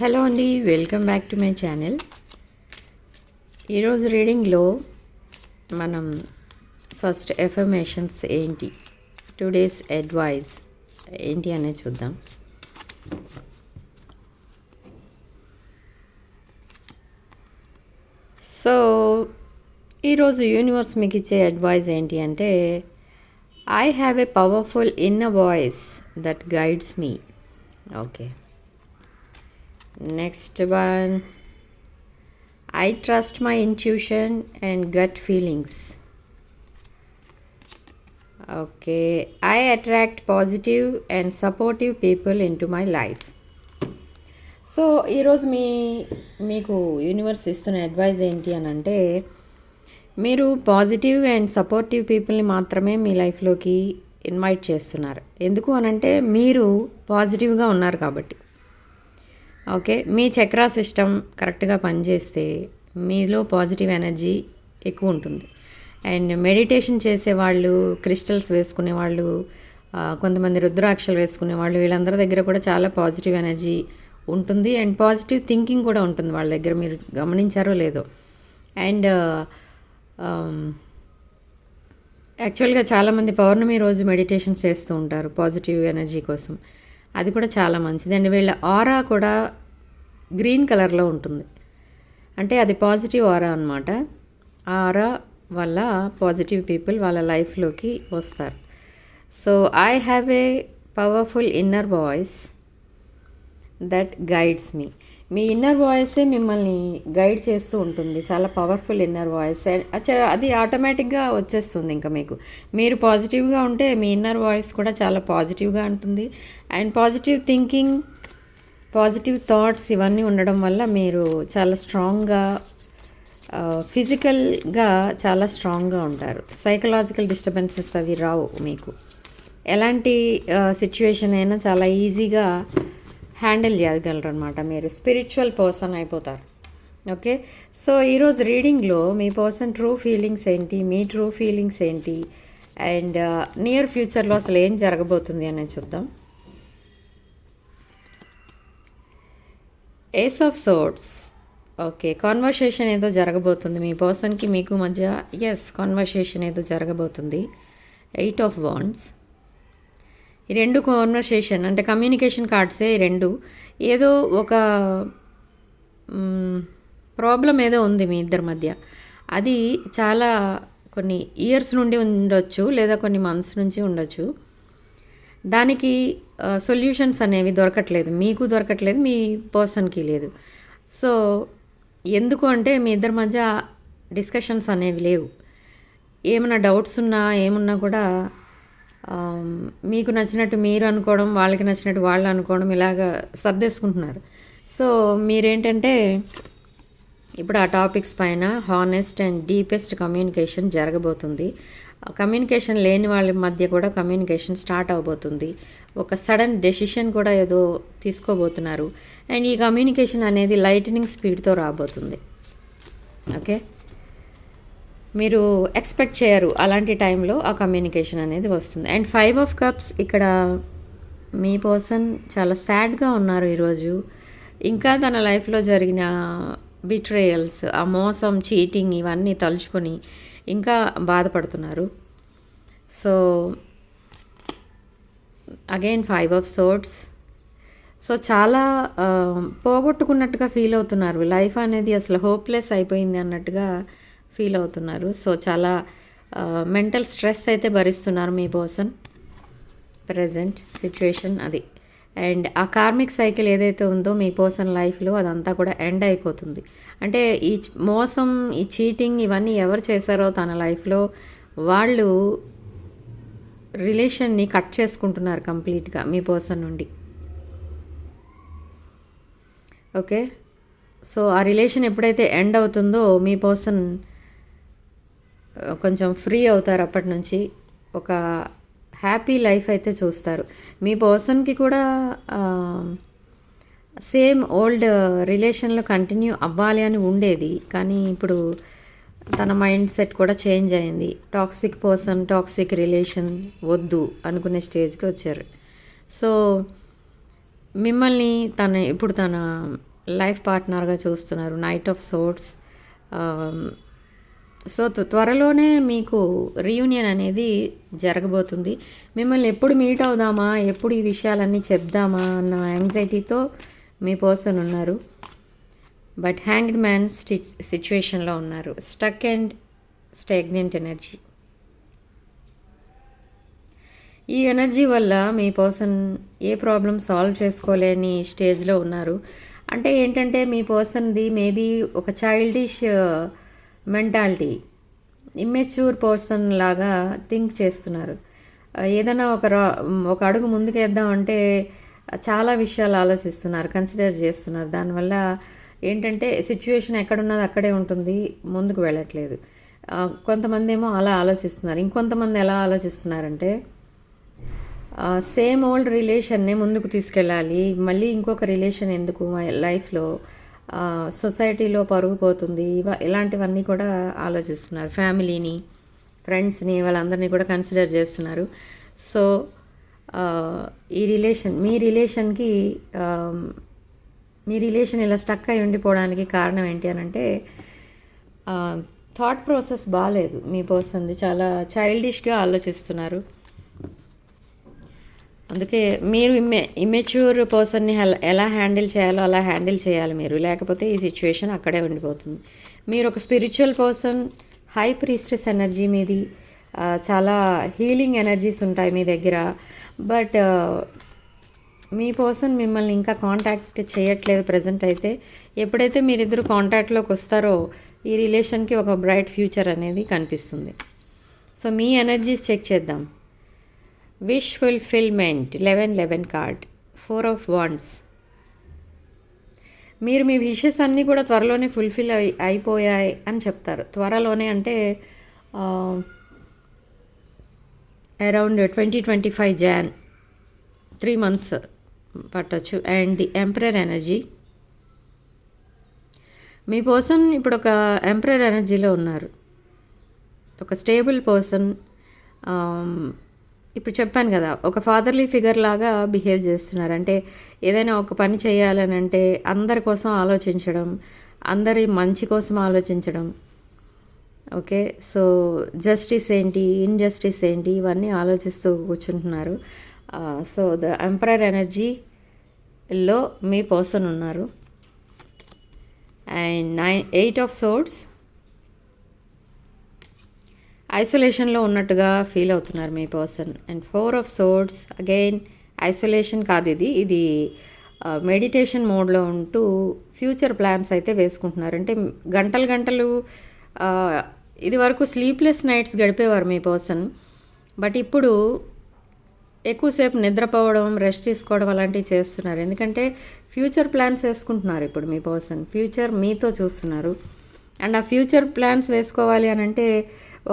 Hello అండి welcome back to my channel. ఈరోజు రీడింగ్లో మనం ఫస్ట్ ఎఫర్మేషన్స్ ఏంటి? టూ డేస్ అడ్వైజ్ ఏంటి అనేది చూద్దాం. సో ఈరోజు యూనివర్స్ మీకు ఇచ్చే అడ్వైజ్ ఏంటి అంటే I have a powerful in a voice that guides me okay. Next one I trust my intuition and gut feelings okay I attract positive and supportive people into my life so ఈరోజు మీ మీకు universe ఇస్తున్న advise ఏంటి అని అంటే మీరు positive and supportive పీపుల్ని మాత్రమే మీ లైఫ్లోకి ఇన్వైట్ చేస్తున్నారు ఎందుకు అనంటే మీరు పాజిటివ్గా ఉన్నారు కాబట్టి ఓకే. మీ చక్రా సిస్టమ్ కరెక్ట్గా పనిచేస్తే మీలో పాజిటివ్ ఎనర్జీ ఎక్కువ ఉంటుంది. అండ్ మెడిటేషన్ చేసే వాళ్ళు క్రిస్టల్స్ వేసుకునే వాళ్ళు కొంతమంది రుద్రాక్షలు వేసుకునే వాళ్ళు వీళ్ళందరి దగ్గర కూడా చాలా పాజిటివ్ ఎనర్జీ ఉంటుంది. అండ్ పాజిటివ్ థింకింగ్ కూడా ఉంటుంది వాళ్ళ దగ్గర. మీరు గమనించారో లేదో. అండ్ యాక్చువల్గా చాలామంది పౌర్ణమి రోజు మెడిటేషన్ చేస్తూ ఉంటారు పాజిటివ్ ఎనర్జీ కోసం. అది కూడా చాలా మంచిది. అండ్ వీళ్ళ ఆరా కూడా గ్రీన్ కలర్లో ఉంటుంది. అంటే అది పాజిటివ్ ఆరా అనమాట ఆ ఆరా వల్ల పాజిటివ్ పీపుల్ వాళ్ళ లైఫ్లోకి వస్తారు. So I have a powerful inner voice that guides me. Me inner వాయిసే మిమ్మల్ని గైడ్ చేస్తూ ఉంటుంది. చాలా పవర్ఫుల్ ఇన్నర్ వాయిస్ అది ఆటోమేటిక్గా వచ్చేస్తుంది ఇంకా మీకు. మీరు పాజిటివ్గా ఉంటే మీ ఇన్నర్ వాయిస్ కూడా చాలా పాజిటివ్గా ఉంటుంది. And positive thinking positive thoughts ఇవన్నీ ఉండడం వల్ల మీరు చాలా స్ట్రాంగ్గా ఫిజికల్గా చాలా స్ట్రాంగ్గా ఉంటారు. సైకలాజికల్ డిస్టర్బెన్సెస్ అవి రావు మీకు. ఎలాంటి సిచ్యువేషన్ అయినా చాలా ఈజీగా హ్యాండిల్ చేయగలరు అనమాట మీరు. స్పిరిచువల్ పర్సన్ అయిపోతారు. ఓకే సో ఈరోజు రీడింగ్లో మీ పర్సన్ ట్రూ ఫీలింగ్స్ ఏంటి? మీ ట్రూ ఫీలింగ్స్ ఏంటి? అండ్ నియర్ ఫ్యూచర్లో అసలు ఏం జరగబోతుంది అని చూద్దాం. Ace of swords okay conversation ఏదో జరగబోతుంది మీ పర్సన్కి మీకు మధ్య. ఎస్ కాన్వర్సేషన్ ఏదో జరగబోతుంది. ఎయిట్ ఆఫ్ వాండ్స్ ఈ రెండు కాన్వర్సేషన్ అంటే కమ్యూనికేషన్ కార్డ్సే ఈ రెండు. ఏదో ఒక ప్రాబ్లం ఏదో ఉంది మీ ఇద్దరి మధ్య. అది చాలా కొన్ని ఇయర్స్ నుండి ఉండొచ్చు లేదా కొన్ని మంత్స్ నుంచి ఉండొచ్చు. దానికి సొల్యూషన్స్ అనేవి దొరకట్లేదు. మీకు దొరకట్లేదు మీ పర్సన్కి లేదు. సో ఎందుకు అంటే మీ ఇద్దరి మధ్య డిస్కషన్స్ అనేవి లేవు. ఏమైనా డౌట్స్ ఉన్నా ఏమున్నా కూడా మీకు నచ్చినట్టు మీరు అనుకోవడం వాళ్ళకి నచ్చినట్టు వాళ్ళు అనుకోవడం ఇలాగ సర్దేసుకుంటున్నారు. సో మీరేంటంటే ఇప్పుడు ఆ టాపిక్స్ పైన హానెస్ట్ అండ్ డీపెస్ట్ కమ్యూనికేషన్ జరగబోతుంది. కమ్యూనికేషన్ లేని వాళ్ళ మధ్య కూడా కమ్యూనికేషన్ స్టార్ట్ అవబోతుంది. ఒక సడన్ డెసిషన్ కూడా ఏదో తీసుకోబోతున్నారు. అండ్ ఈ కమ్యూనికేషన్ అనేది లైటనింగ్ స్పీడ్తో రాబోతుంది. ఓకే మీరు ఎక్స్పెక్ట్ చేయరు అలాంటి టైంలో ఆ కమ్యూనికేషన్ అనేది వస్తుంది. అండ్ ఫైవ్ ఆఫ్ కప్స్ ఇక్కడ మీ పర్సన్ చాలా సాడ్గా ఉన్నారు ఈరోజు ఇంకా తన లైఫ్లో జరిగిన బిట్రేయల్స్ ఆ మోసం చీటింగ్ ఇవన్నీ తలుచుకొని ఇంకా బాధపడుతున్నారు. So again five of swords so చాలా uh, పోగొట్టుకున్నట్టుగా ఫీల్ అవుతున్నారు. లైఫ్ అనేది అసలు హోప్లెస్ అయిపోయింది అన్నట్టుగా ఫీల్ అవుతున్నారు. సో చాలా మెంటల్ స్ట్రెస్ అయితే భరిస్తున్నారు మీ పర్సన్. ప్రజెంట్ సిచ్యువేషన్ అది. అండ్ ఆ కార్మిక్ సైకిల్ ఏదైతే ఉందో మీ పర్సన్ లైఫ్లో అదంతా కూడా ఎండ్ అయిపోతుంది. అంటే ఈ మోసం ఈ చీటింగ్ ఇవన్నీ ఎవరు చేశారో తన లైఫ్లో వాళ్ళు రిలేషన్ని కట్ చేసుకుంటున్నారు కంప్లీట్గా మీ పర్సన్ నుండి. ఓకే? సో ఆ రిలేషన్ ఎప్పుడైతే ఎండ్ అవుతుందో మీ పర్సన్ కొంచెం ఫ్రీ అవుతారు అప్పటి నుంచి. ఒక హ్యాపీ లైఫ్ అయితే చూస్తారు. మీ పర్సన్కి కూడా సేమ్ ఓల్డ్ రిలేషన్లో కంటిన్యూ అవ్వాలి అని ఉండేది. కానీ ఇప్పుడు తన మైండ్ సెట్ కూడా చేంజ్ అయింది. టాక్సిక్ పర్సన్ టాక్సిక్ రిలేషన్ వద్దు అనుకునే స్టేజ్కి వచ్చారు. సో మిమ్మల్ని తన ఇప్పుడు తన లైఫ్ పార్ట్నర్గా చూస్తున్నారు. నైట్ ఆఫ్ సోట్స్ సో త్వ- త్వరలోనే మీకు రీయూనియన్ అనేది జరగబోతుంది. మిమ్మల్ని ఎప్పుడు మీట్ అవుదామా? ఎప్పుడు ఈ విషయాలన్నీ చెప్దామా? అన్న యాంగ్జైటీతో మీ పర్సన్ ఉన్నారు. బట్ హ్యాంగ్డ్ మ్యాన్ స్టిచ్ సిచ్యువేషన్లో ఉన్నారు. స్టక్ అండ్ స్టాగ్నెంట్ ఎనర్జీ ఈ ఎనర్జీ వల్ల మీ పర్సన్ ఏ ప్రాబ్లం సాల్వ్ చేసుకోలేని స్టేజ్లో ఉన్నారు. అంటే ఏంటంటే మీ పర్సన్ది మేబీ ఒక చైల్డిష్ మెంటాలిటీ. ఇమ్మెచ్యూర్ పర్సన్ లాగా థింక్ చేస్తున్నారు. ఏదైనా ఒక రా ఒక అడుగు ముందుకేద్దామంటే చాలా విషయాలు ఆలోచిస్తున్నారు కన్సిడర్ చేస్తున్నారు. దానివల్ల ఏంటంటే సిచ్యువేషన్ ఎక్కడున్నది అక్కడే ఉంటుంది ముందుకు వెళ్ళట్లేదు. కొంతమంది ఏమో అలా ఆలోచిస్తున్నారు. ఇంకొంతమంది ఎలా ఆలోచిస్తున్నారంటే సేమ్ ఓల్డ్ రిలేషన్నే ముందుకు తీసుకెళ్ళాలి మళ్ళీ ఇంకొక రిలేషన్ ఎందుకు మా లైఫ్లో సొసైటీలో పరుగు పోతుంది. ఇవ ఇలాంటివన్నీ కూడా ఆలోచిస్తున్నారు. ఫ్యామిలీని ఫ్రెండ్స్ని వాళ్ళందరినీ కూడా కన్సిడర్ చేస్తున్నారు. సో ఈ రిలేషన్ మీ రిలేషన్కి మీ రిలేషన్ ఇలా స్టక్ అయి ఉండిపోవడానికి కారణం ఏంటి అని అంటే థాట్ ప్రాసెస్ బాగాలేదు మీ పర్సన్ది. చాలా చైల్డిష్గా ఆలోచిస్తున్నారు. అందుకే మీరు ఇమ్మె పర్సన్ని ఎలా హ్యాండిల్ చేయాలో అలా హ్యాండిల్ చేయాలి మీరు. లేకపోతే ఈ సిచ్యువేషన్ అక్కడే ఉండిపోతుంది. మీరు ఒక spiritual person high priestess energy మీది చాలా హీలింగ్ ఎనర్జీస్ ఉంటాయి మీ దగ్గర. బట్ మీ పర్సన్ మిమ్మల్ని ఇంకా కాంటాక్ట్ చేయట్లేదు ప్రజెంట్ అయితే. ఎప్పుడైతే మీరిద్దరు కాంటాక్ట్లోకి వస్తారో ఈ రిలేషన్కి ఒక బ్రైట్ ఫ్యూచర్ అనేది కనిపిస్తుంది. సో మీ ఎనర్జీస్ చెక్ చేద్దాం. Wish fulfilment eleven eleven card four of wands మీరు మీ విషెస్ అన్నీ కూడా త్వరలోనే ఫుల్ఫిల్ అయి అయిపోయాయి అని చెప్తారు. త్వరలోనే అంటే around twenty twenty five John three months పట్టచ్చు. అండ్ ది ఎంప్రయర్ ఎనర్జీ మీ పర్సన్ ఇప్పుడు ఒక ఎంప్రయర్ ఎనర్జీలో ఉన్నారు. ఒక స్టేబుల్ పర్సన్ ఇప్పుడు చెప్పాను కదా ఒక ఫాదర్లీ ఫిగర్ లాగా బిహేవ్ చేస్తున్నారు. అంటే ఏదైనా ఒక పని చేయాలని అంటే అందరి కోసం ఆలోచించడం అందరి మంచి కోసం ఆలోచించడం. ఓకే సో జస్టిస్ ఏంటి ఇన్జస్టిస్ ఏంటి ఇవన్నీ ఆలోచిస్తూ కూర్చుంటున్నారు. సో ద ఎంపరర్ ఎనర్జీలో మీ పర్సన్ ఉన్నారు. And nine eight of swords ఐసోలేషన్లో ఉన్నట్టుగా ఫీల్ అవుతున్నారు మీ person. And four of swords again isolation కాదు ఇది. ఇది మెడిటేషన్ మోడ్లో ఉంటూ ఫ్యూచర్ ప్లాన్స్ అయితే వేసుకుంటున్నారు. అంటే గంటలు గంటలు ఇది వరకు స్లీప్లెస్ నైట్స్ గడిపేవారు మీ పర్సన్. బట్ ఇప్పుడు ఎక్కువసేపు నిద్రపోవడం రెస్ట్ తీసుకోవడం అలాంటివి చేస్తున్నారు. ఎందుకంటే ఫ్యూచర్ ప్లాన్స్ వేసుకుంటున్నారు ఇప్పుడు మీ పర్సన్. ఫ్యూచర్ మీతో చూస్తున్నారు. అండ్ ఆ ఫ్యూచర్ ప్లాన్స్ వేసుకోవాలి అని అంటే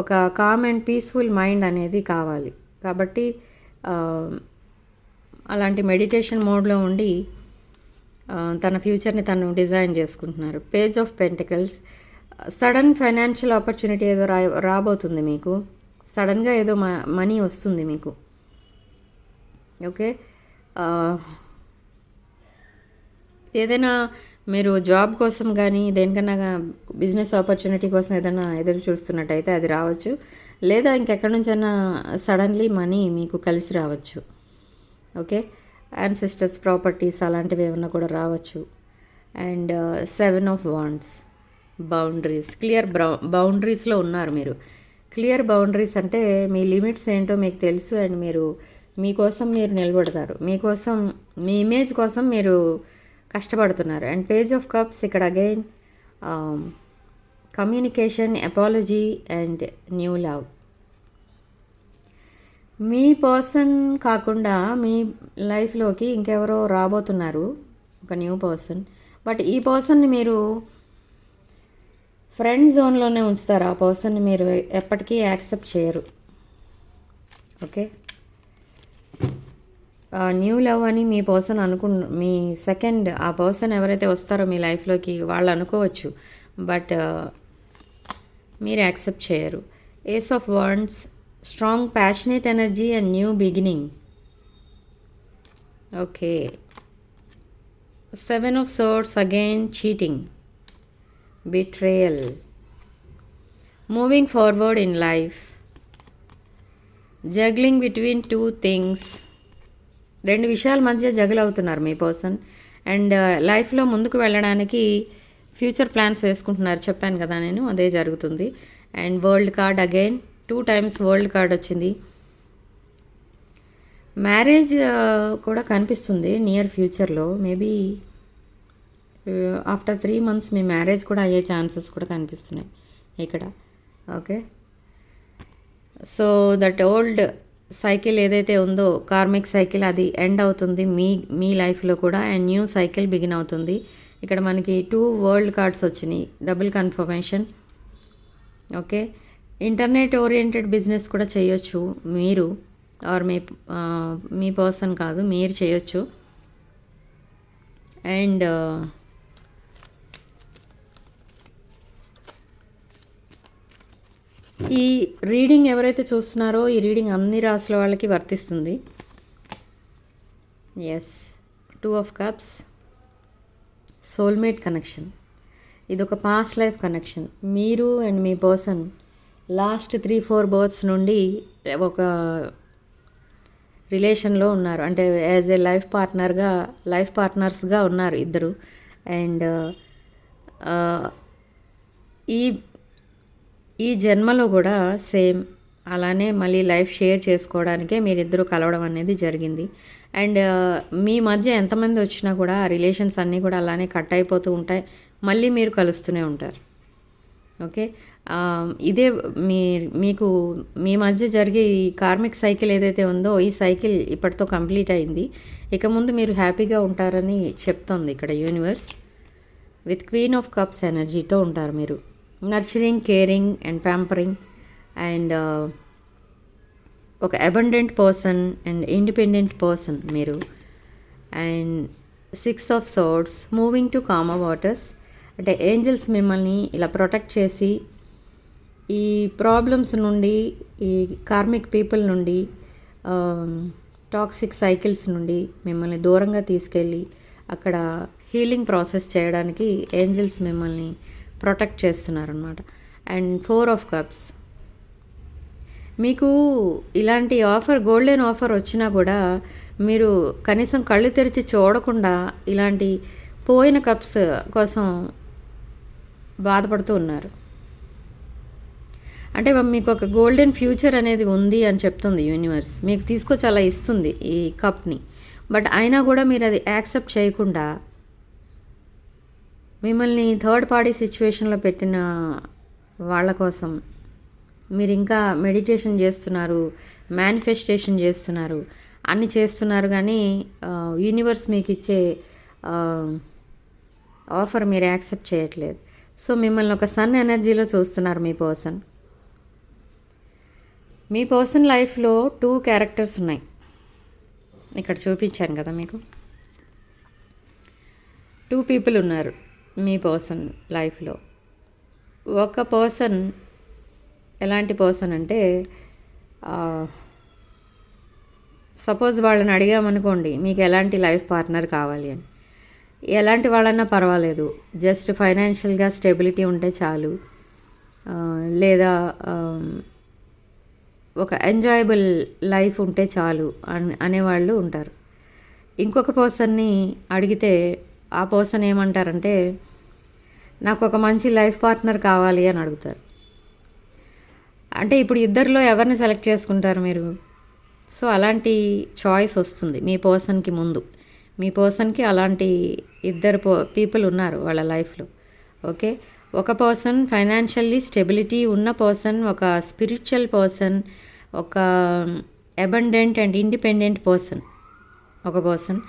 ఒక కామ్ అండ్ పీస్ఫుల్ మైండ్ అనేది కావాలి. కాబట్టి అలాంటి మెడిటేషన్ మోడ్లో ఉండి తన ఫ్యూచర్ని తను డిజైన్ చేసుకుంటున్నారు. Page of pentacles sudden financial opportunity ఏదో రా రాబోతుంది మీకు. సడన్గా ఏదో మనీ వస్తుంది మీకు. ఓకే ఏదైనా మీరు జాబ్ కోసం కానీ దేనికన్నా బిజినెస్ ఆపర్చునిటీ కోసం ఏదైనా ఎదురు చూస్తున్నట్టయితే అది రావచ్చు. లేదా ఇంకెక్కడి నుంచైనా సడన్లీ మనీ మీకు కలిసి రావచ్చు. ఓకే? యాన్సిస్టర్స్ సిస్టర్స్ ప్రాపర్టీస్ అలాంటివి ఏమైనా కూడా రావచ్చు. And seven of wands boundaries clear బ్రౌ బౌండరీస్లో ఉన్నారు మీరు. క్లియర్ బౌండరీస్ అంటే మీ లిమిట్స్ ఏంటో మీకు తెలుసు అండ్ మీరు మీకోసం మీరు నిలబడతారు. మీకోసం మీ ఇమేజ్ కోసం మీరు కష్టపడుతున్నారు. అండ్ పేజ్ ఆఫ్ కప్స్ ఇక్కడ again communication apology and new love me person కాకుండా మీ లైఫ్లోకి ఇంకెవరో రాబోతున్నారు. ఒక న్యూ పర్సన్ బట్ ఈ పర్సన్ని మీరు ఫ్రెండ్ జోన్లోనే ఉంచుతారు. ఆ పర్సన్ని మీరు ఎప్పటికీ యాక్సెప్ట్ చేయరు. ఓకే న్యూ లవ్ అని మీ పర్సన్ అనుకు మీ సెకండ్ ఆ పర్సన్ ఎవరైతే వస్తారో మీ లైఫ్లోకి వాళ్ళు అనుకోవచ్చు. బట్ మీరు యాక్సెప్ట్ చేయరు. Ace of swords strong passionate energy and new beginning okay seven of swords again cheating betrayal moving forward in life juggling between two things రెండు విషయాల మధ్య జగల్ అవుతున్నారు మీ పర్సన్. అండ్ uh, లైఫ్లో ముందుకు వెళ్ళడానికి ఫ్యూచర్ ప్లాన్స్ వేసుకుంటున్నారు. చెప్పాను కదా నేను అదే జరుగుతుంది. And world card again two times world card వచ్చింది. మ్యారేజ్ uh, కూడా కనిపిస్తుంది నియర్ ఫ్యూచర్లో. Maybe uh, after three months మీ మ్యారేజ్ కూడా అయ్యే ఛాన్సెస్ కూడా కనిపిస్తున్నాయి. ఇక్కడ okay? So that old cycle ఏదైతే ఉందో కార్మిక్ సైకిల్ అది ఎండ్ అవుతుంది మీ మీ లైఫ్లో కూడా. అండ్ న్యూ సైకిల్ బిగిన్ అవుతుంది. ఇక్కడ మనకి టూ వరల్డ్ కార్డ్స్ వచ్చినాయి. Double confirmation. Okay? Internet oriented business కూడా చేయొచ్చు మీరు. ఆర్ మీ మీ పర్సన్ కాదు మీరు చేయొచ్చు. అండ్ ఈ రీడింగ్ ఎవరైతే చూస్తున్నారో ఈ రీడింగ్ అన్ని రాసుల వాళ్ళకి వర్తిస్తుంది. Yes two of cups soulmate connection ఇది ఒక పాస్ట్ లైఫ్ కనెక్షన్ మీరు and me person last three four births నుండి ఒక రిలేషన్లో ఉన్నారు. అంటే యాజ్ ఏ లైఫ్ పార్ట్నర్గా లైఫ్ పార్ట్నర్స్గా ఉన్నారు ఇద్దరు. అండ్ uh, ఈ ఈ జన్మలో కూడా సేమ్ అలానే మళ్ళీ లైఫ్ షేర్ చేసుకోవడానికే మీరిద్దరూ కలవడం అనేది జరిగింది. అండ్ మీ మధ్య ఎంతమంది వచ్చినా కూడా ఆ రిలేషన్స్ అన్నీ కూడా అలానే కట్ అయిపోతూ ఉంటాయి. మళ్ళీ మీరు కలుస్తూనే ఉంటారు. ఓకే? ఇదే మీ మీకు మీ మధ్య జరిగే ఈ కార్మిక్ సైకిల్ ఏదైతే ఉందో ఈ సైకిల్ ఇప్పటితో కంప్లీట్ అయింది. ఇక ముందు మీరు హ్యాపీగా ఉంటారని చెప్తోంది ఇక్కడ universe. With queen of cups ఎనర్జీతో ఉంటారు మీరు. Nurturing caring and pampering and ఒక abundant person and independent person మీరు. And six of swords moving to calmer waters. అంటే ఏంజల్స్ మిమ్మల్ని ఇలా ప్రొటెక్ట్ చేసి ఈ ప్రాబ్లమ్స్ నుండి ఈ కార్మిక్ పీపుల్ నుండి టాక్సిక్ సైకిల్స్ నుండి మిమ్మల్ని దూరంగా తీసుకెళ్ళి అక్కడ హీలింగ్ ప్రాసెస్ చేయడానికి ఏంజల్స్ మిమ్మల్ని ప్రొటెక్ట్ చేస్తున్నారనమాట అండ్ ఫోర్ ఆఫ్ కప్స్. మీకు ఇలాంటి ఆఫర్ గోల్డెన్ ఆఫర్ వచ్చినా కూడా మీరు కనీసం కళ్ళు తెరిచి చూడకుండా ఇలాంటి పోయిన కప్స్ కోసం బాధపడుతూ ఉన్నారు. అంటే మీకు ఒక గోల్డెన్ ఫ్యూచర్ అనేది ఉంది అని చెప్తుంది యూనివర్స్. మీకు తీసుకొచ్చి అలా ఇస్తుంది ఈ కప్ని. బట్ అయినా కూడా మీరు అది యాక్సెప్ట్ చేయకుండా మిమ్మల్ని థర్డ్ పార్టీ సిచ్యువేషన్లో పెట్టిన వాళ్ళ కోసం మీరు ఇంకా మెడిటేషన్ చేస్తున్నారు మేనిఫెస్టేషన్ చేస్తున్నారు అన్ని చేస్తున్నారు కానీ యూనివర్స్ మీకు ఇచ్చే ఆఫర్ మీరు యాక్సెప్ట్ చేయట్లేదు. సో మిమ్మల్ని ఒక సన్ ఎనర్జీలో చూస్తున్నారు మీ పర్సన్ మీ పర్సన్ లైఫ్లో టూ క్యారెక్టర్స్ ఉన్నాయి. ఇక్కడ చూపించాను కదా మీకు. టూ పీపుల్ ఉన్నారు. మీ పర్సన్ లైఫ్లో. ఒక పర్సన్ ఎలాంటి పర్సన్ అంటే సపోజ్ వాళ్ళని అడిగామనుకోండి మీకు ఎలాంటి లైఫ్ పార్ట్నర్ కావాలి? అని. ఎలాంటి వాళ్ళన్నా పర్వాలేదు. జస్ట్ ఫైనాన్షియల్గా స్టెబిలిటీ ఉంటే చాలు. లేదా ఒక ఎంజాయబుల్ లైఫ్ ఉంటే చాలు అని అనేవాళ్ళు ఉంటారు. ఇంకొక పర్సన్ని అడిగితే ఆ పర్సన్ ఏమంటారంటే నాకు ఒక మంచి లైఫ్ పార్ట్నర్ కావాలి అని అడుగుతారు. అంటే ఇప్పుడు ఇద్దరిలో ఎవరిని సెలెక్ట్ చేసుకుంటారు మీరు? సో అలాంటి చాయిస్ వస్తుంది మీ పర్సన్కి ముందు. మీ పర్సన్కి అలాంటి ఇద్దరు పీపుల్ ఉన్నారు వాళ్ళ లైఫ్లో. ఓకే? ఒక పర్సన్ ఫైనాన్షియల్లీ స్టెబిలిటీ ఉన్న పర్సన్ ఒక స్పిరిచువల్ పర్సన్ ఒక అబండెంట్ అండ్ ఇండిపెండెంట్ పర్సన్ ఒక పర్సన్.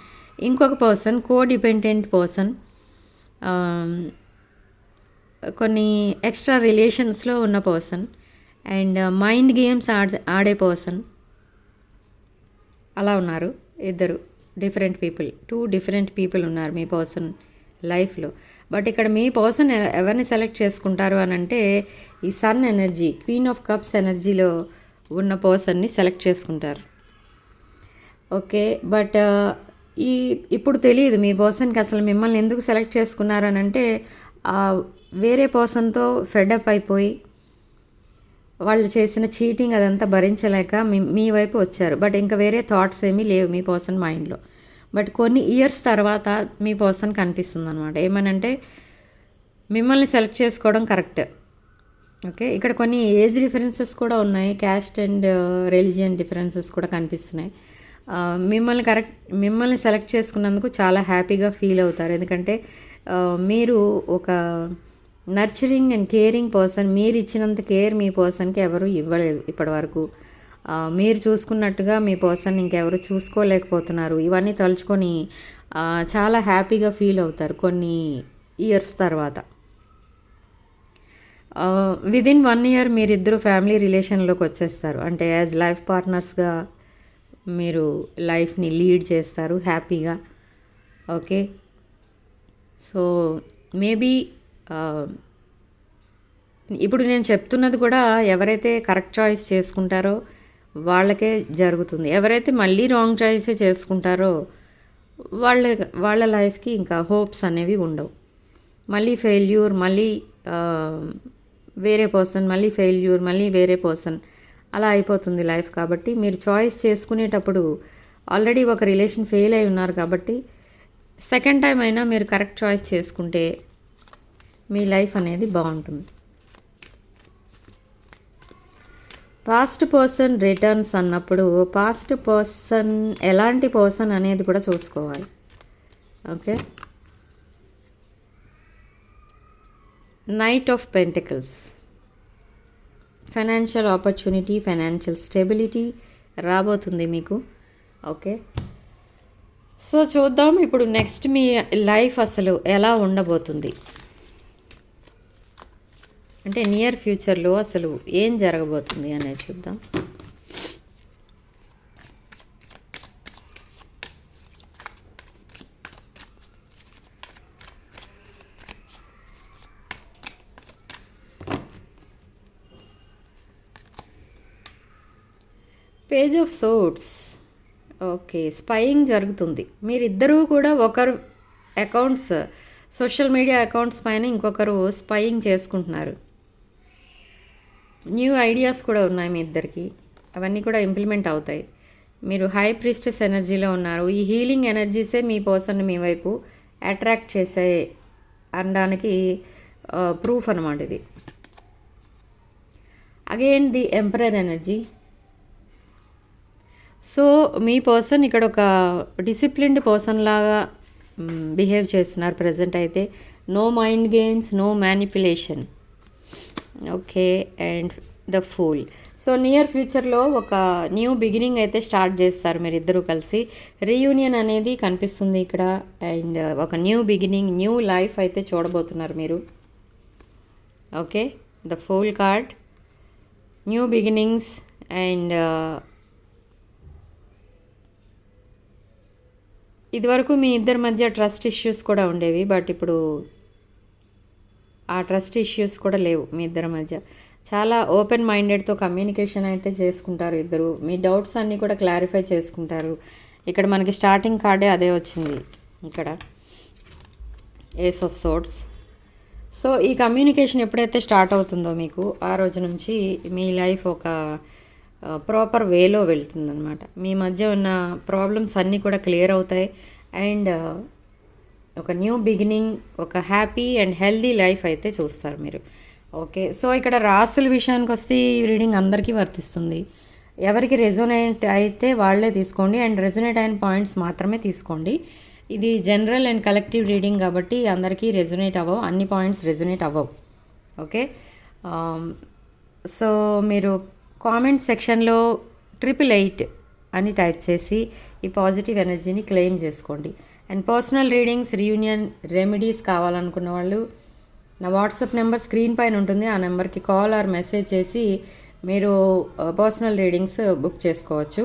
ఇంకొక పర్సన్ కోడిపెండెంట్ పర్సన్ కొన్ని ఎక్స్ట్రా రిలేషన్స్లో ఉన్న పర్సన్ అండ్ మైండ్ గేమ్స్ ఆడే ఆడే పర్సన్ అలా ఉన్నారు ఇద్దరు different people two different people ఉన్నారు మీ పర్సన్ లైఫ్లో బట్ ఇక్కడ మీ పర్సన్ ఎవరిని సెలెక్ట్ చేసుకుంటారు అని అంటే ఈ sun energy queen of cups ఎనర్జీలో ఉన్న పర్సన్ని సెలెక్ట్ చేసుకుంటారు. ఓకే బట్ uh, ఈ ఇప్పుడు తెలియదు మీ పర్సన్కి అసలు మిమ్మల్ని ఎందుకు సెలెక్ట్ చేసుకున్నారని అంటే వేరే పర్సన్తో ఫెడప్ అయిపోయి వాళ్ళు చేసిన చీటింగ్ అదంతా భరించలేక మీ మీ వైపు వచ్చారు. బట్ ఇంకా వేరే థాట్స్ ఏమీ లేవు మీ పర్సన్ మైండ్లో బట్ కొన్ని ఇయర్స్ తర్వాత మీ పర్సన్ కనిపిస్తుంది అనమాట ఏమనంటే మిమ్మల్ని సెలెక్ట్ చేసుకోవడం కరెక్ట్ ఓకే ఇక్కడ కొన్ని ఏజ్ డిఫరెన్సెస్ కూడా ఉన్నాయి. క్యాస్ట్ అండ్ రిలీజియన్ డిఫరెన్సెస్ కూడా కనిపిస్తున్నాయి. Uh, మిమ్మల్ని కరెక్ట్ మిమ్మల్ని సెలెక్ట్ చేసుకున్నందుకు చాలా హ్యాపీగా ఫీల్ అవుతారు. ఎందుకంటే uh, మీరు ఒక నర్చరింగ్ అండ్ కేరింగ్ పర్సన్ మీరు ఇచ్చినంత కేర్ మీ పర్సన్కి ఎవరు ఇవ్వలేదు ఇప్పటివరకు. మీరు చూసుకున్నట్టుగా మీ పర్సన్ ఇంకెవరు చూసుకోలేకపోతున్నారు. ఇవన్నీ తలుచుకొని చాలా హ్యాపీగా ఫీల్ అవుతారు కొన్ని ఇయర్స్ తర్వాత. విదిన్ వన్ ఇయర్ మీరిద్దరు ఫ్యామిలీ రిలేషన్లోకి వచ్చేస్తారు. అంటే యాజ్ లైఫ్ పార్ట్నర్స్గా మీరు లైఫ్ని లీడ్ చేస్తారు హ్యాపీగా. ఓకే? సో మేబీ ఇప్పుడు నేను చెప్తున్నది కూడా ఎవరైతే కరెక్ట్ చాయిస్ చేసుకుంటారో వాళ్ళకే జరుగుతుంది. ఎవరైతే మళ్ళీ రాంగ్ చాయిసే చేసుకుంటారో వాళ్ళ వాళ్ళ లైఫ్కి ఇంకా హోప్స్ అనేవి ఉండవు. మళ్ళీ ఫెయిల్యూర్ మళ్ళీ వేరే పర్సన్ మళ్ళీ ఫెయిల్యూర్ మళ్ళీ వేరే పర్సన్ అలా అయిపోతుంది లైఫ్ కాబట్టి మీరు చాయిస్ చేసుకునేటప్పుడు ఆల్రెడీ ఒక రిలేషన్ ఫెయిల్ అయి ఉన్నారు కాబట్టి సెకండ్ టైం అయినా మీరు కరెక్ట్ చాయిస్ చేసుకుంటే మీ లైఫ్ అనేది బాగుంటుంది. పాస్ట్ పర్సన్ రిటర్న్స్ అన్నప్పుడు పాస్ట్ పర్సన్ ఎలాంటి పర్సన్ అనేది కూడా చూసుకోవాలి. Okay knight of pentacles financial opportunity financial stability రాబోతుంది మీకు. ఓకే సో చూద్దాం ఇప్పుడు నెక్స్ట్ మీ లైఫ్ అసలు ఎలా ఉండబోతుంది. అంటే నియర్ ఫ్యూచర్లో అసలు ఏం జరగబోతుంది అనేది చూద్దాం. Page of swords okay spying జరుగుతుంది. మీరిద్దరూ కూడా ఒకరు అకౌంట్స్ సోషల్ మీడియా అకౌంట్స్ పైన ఇంకొకరు స్పయింగ్ చేసుకుంటున్నారు. న్యూ ఐడియాస్ కూడా ఉన్నాయి మీ ఇద్దరికి. అవన్నీ కూడా ఇంప్లిమెంట్ అవుతాయి. మీరు హై ప్రిస్టెస్ ఎనర్జీలో ఉన్నారు. ఈ హీలింగ్ ఎనర్జీసే మీ పర్సన్ మీ వైపు అట్రాక్ట్ చేసే అనడానికి ప్రూఫ్ అనమాట ఇది. Again the emperor energy so me person ఇక్కడ ఒక డిసిప్లిన్డ్ పర్సన్ లాగా బిహేవ్ చేస్తున్నారు. ప్రజెంట్ అయితే no mind games no manipulation okay and the fool. So near ఫ్యూచర్లో ఒక న్యూ బిగినింగ్ అయితే స్టార్ట్ చేస్తారు మీరు ఇద్దరు కలిసి. రీయూనియన్ అనేది కనిపిస్తుంది ఇక్కడ అండ్ ఒక న్యూ బిగినింగ్ న్యూ లైఫ్ అయితే చూడబోతున్నారు మీరు. Okay the fool card new beginnings and ఇదివరకు మీ ఇద్దరి మధ్య ట్రస్ట్ ఇష్యూస్ కూడా ఉండేవి బట్ ఇప్పుడు ఆ ట్రస్ట్ ఇష్యూస్ కూడా లేవు మీ ఇద్దరి మధ్య. చాలా ఓపెన్ మైండెడ్తో కమ్యూనికేషన్ అయితే చేసుకుంటారు ఇద్దరు. మీ డౌట్స్ అన్నీ కూడా క్లారిఫై చేసుకుంటారు. ఇక్కడ మనకి స్టార్టింగ్ కార్డే అదే వచ్చింది ఇక్కడ. ఏస్ ఆఫ్ సోట్స్ సో ఈ కమ్యూనికేషన్ ఎప్పుడైతే స్టార్ట్ అవుతుందో మీకు ఆ రోజు నుంచి మీ లైఫ్ ఒక ప్రాపర్ వేలో వెళ్తుందనమాట మీ మధ్య ఉన్న ప్రాబ్లమ్స్ అన్నీ కూడా క్లియర్ అవుతాయి. అండ్ ఒక న్యూ బిగినింగ్ ఒక హ్యాపీ అండ్ హెల్దీ లైఫ్ అయితే చూస్తారు మీరు. ఓకే సో ఇక్కడ రాసుల విషయానికి వస్తే ఈ రీడింగ్ అందరికీ వర్తిస్తుంది. ఎవరికి రెజోనేట్ అయితే వాళ్ళే తీసుకోండి అండ్ రెజోనేట్ అయిన పాయింట్స్ మాత్రమే తీసుకోండి. ఇది జనరల్ అండ్ కలెక్టివ్ రీడింగ్ కాబట్టి అందరికీ రెజోనేట్ అవ్వవు అన్ని పాయింట్స్ రెజోనేట్ అవ్వవు. ఓకే సో మీరు కామెంట్ సెక్షన్లో ట్రిపుల్ ఎయిట్ అని టైప్ చేసి ఈ పాజిటివ్ ఎనర్జీని క్లెయిమ్ చేసుకోండి. And personal readings reunion remedies కావాలనుకున్న వాళ్ళు నా వాట్సాప్ నెంబర్ స్క్రీన్ పైన ఉంటుంది. ఆ నెంబర్కి కాల్ ఆర్ మెసేజ్ చేసి మీరు పర్సనల్ రీడింగ్స్ బుక్ చేసుకోవచ్చు.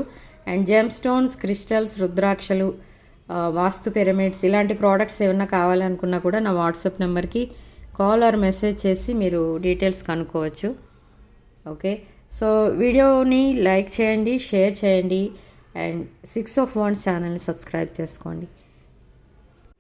అండ్ జెమ్ స్టోన్స్ క్రిస్టల్స్ రుద్రాక్షలు వాస్తు పిరమిడ్స్ ఇలాంటి ప్రోడక్ట్స్ ఏమైనా కావాలనుకున్నా కూడా నా వాట్సాప్ నెంబర్కి కాల్ ఆర్ మెసేజ్ చేసి మీరు డీటెయిల్స్ కనుక్కోవచ్చు. ఓకే? సో వీడియోని లైక్ చేయండి షేర్ చేయండి అండ్ సిక్స్ ఆఫ్ వన్స్ ఛానల్ని సబ్స్క్రైబ్ చేసుకోండి.